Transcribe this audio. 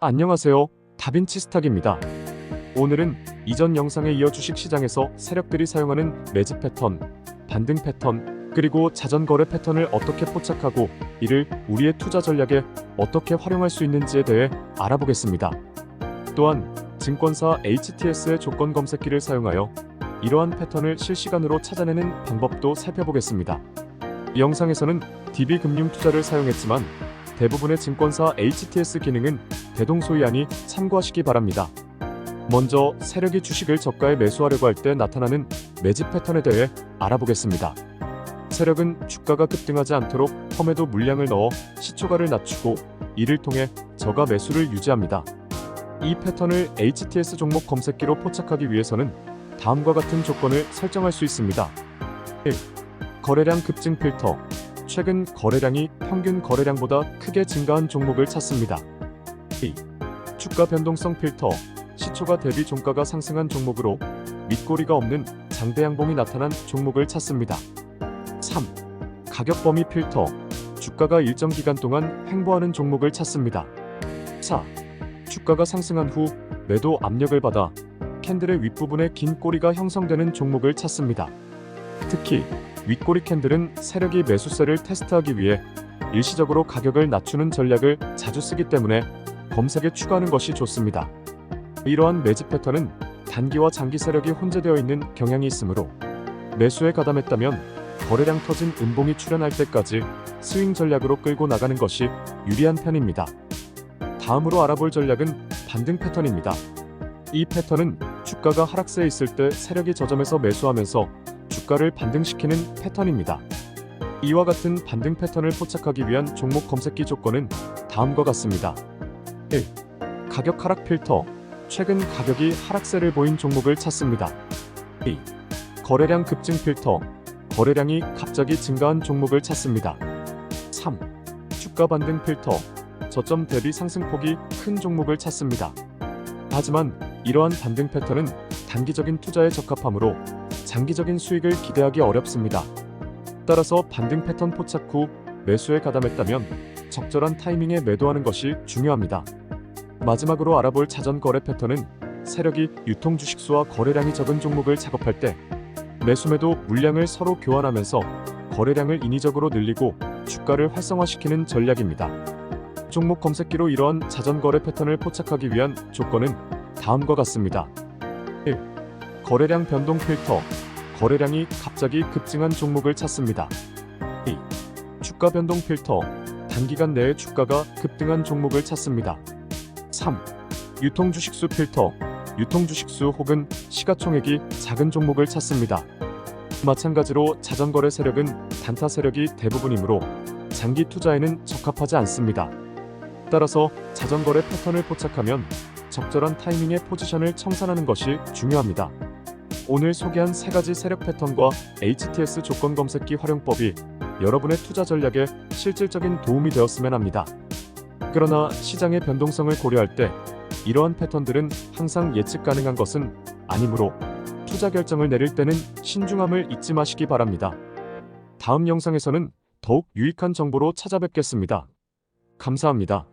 안녕하세요. 다빈치 스탁입니다. 오늘은 이전 영상에 이어 주식시장에서 세력들이 사용하는 매집 패턴, 반등 패턴, 그리고 자전거래 패턴을 어떻게 포착하고 이를 우리의 투자 전략에 어떻게 활용할 수 있는지에 대해 알아보겠습니다. 또한 증권사 HTS의 조건 검색기를 사용하여 이러한 패턴을 실시간으로 찾아내는 방법도 살펴보겠습니다. 이 영상에서는 DB 금융 투자를 사용했지만 대부분의 증권사 HTS 기능은 대동소이하니 참고하시기 바랍니다. 먼저 세력이 주식을 저가에 매수하려고 할 때 나타나는 매집 패턴에 대해 알아보겠습니다. 세력은 주가가 급등하지 않도록 펌에도 물량을 넣어 시초가를 낮추고 이를 통해 저가 매수를 유지합니다. 이 패턴을 HTS 종목 검색기로 포착하기 위해서는 다음과 같은 조건을 설정할 수 있습니다. 1. 거래량 급증 필터 최근 거래량이 평균 거래량보다 크게 증가한 종목을 찾습니다. 2. 주가 변동성 필터 시초가 대비 종가가 상승한 종목으로 윗꼬리가 없는 장대 양봉이 나타난 종목을 찾습니다. 3. 가격 범위 필터 주가가 일정 기간 동안 횡보하는 종목을 찾습니다. 4. 주가가 상승한 후 매도 압력을 받아 캔들의 윗부분에 긴 꼬리가 형성되는 종목을 찾습니다. 특히 윗꼬리 캔들은 세력이 매수세를 테스트하기 위해 일시적으로 가격을 낮추는 전략을 자주 쓰기 때문에 검색에 추가하는 것이 좋습니다. 이러한 매집 패턴은 단기와 장기 세력이 혼재되어 있는 경향이 있으므로 매수에 가담했다면 거래량 터진 음봉이 출현할 때까지 스윙 전략으로 끌고 나가는 것이 유리한 편입니다. 다음으로 알아볼 전략은 반등 패턴입니다. 이 패턴은 주가가 하락세에 있을 때 세력이 저점에서 매수하면서 주가를 반등시키는 패턴입니다. 이와 같은 반등 패턴을 포착하기 위한 종목 검색기 조건은 다음과 같습니다. 1. 가격 하락 필터. 최근 가격이 하락세를 보인 종목을 찾습니다. 2. 거래량 급증 필터. 거래량이 갑자기 증가한 종목을 찾습니다. 3. 주가 반등 필터. 저점 대비 상승폭이 큰 종목을 찾습니다. 하지만 이러한 반등 패턴은 단기적인 투자에 적합하므로 장기적인 수익을 기대하기 어렵습니다. 따라서 반등 패턴 포착 후 매수에 가담했다면 적절한 타이밍에 매도하는 것이 중요합니다. 마지막으로 알아볼 자전 거래 패턴은 세력이 유통 주식수와 거래량이 적은 종목을 작업할 때 매수매도 물량을 서로 교환하면서 거래량을 인위적으로 늘리고 주가를 활성화시키는 전략입니다. 종목 검색기로 이러한 자전 거래 패턴을 포착하기 위한 조건은 다음과 같습니다. 1. 거래량 변동 필터. 거래량이 갑자기 급증한 종목을 찾습니다. 2. 주가 변동 필터. 단기간 내에 주가가 급등한 종목을 찾습니다. 3. 유통 주식수 필터. 유통 주식수 혹은 시가총액이 작은 종목을 찾습니다. 마찬가지로 자전거래 세력은 단타 세력이 대부분이므로 장기 투자에는 적합하지 않습니다. 따라서 자전거래 패턴을 포착하면 적절한 타이밍에 포지션을 청산하는 것이 중요합니다. 오늘 소개한 세 가지 세력 패턴과 HTS 조건 검색기 활용법이 여러분의 투자 전략에 실질적인 도움이 되었으면 합니다. 그러나 시장의 변동성을 고려할 때 이러한 패턴들은 항상 예측 가능한 것은 아니므로 투자 결정을 내릴 때는 신중함을 잊지 마시기 바랍니다. 다음 영상에서는 더욱 유익한 정보로 찾아뵙겠습니다. 감사합니다.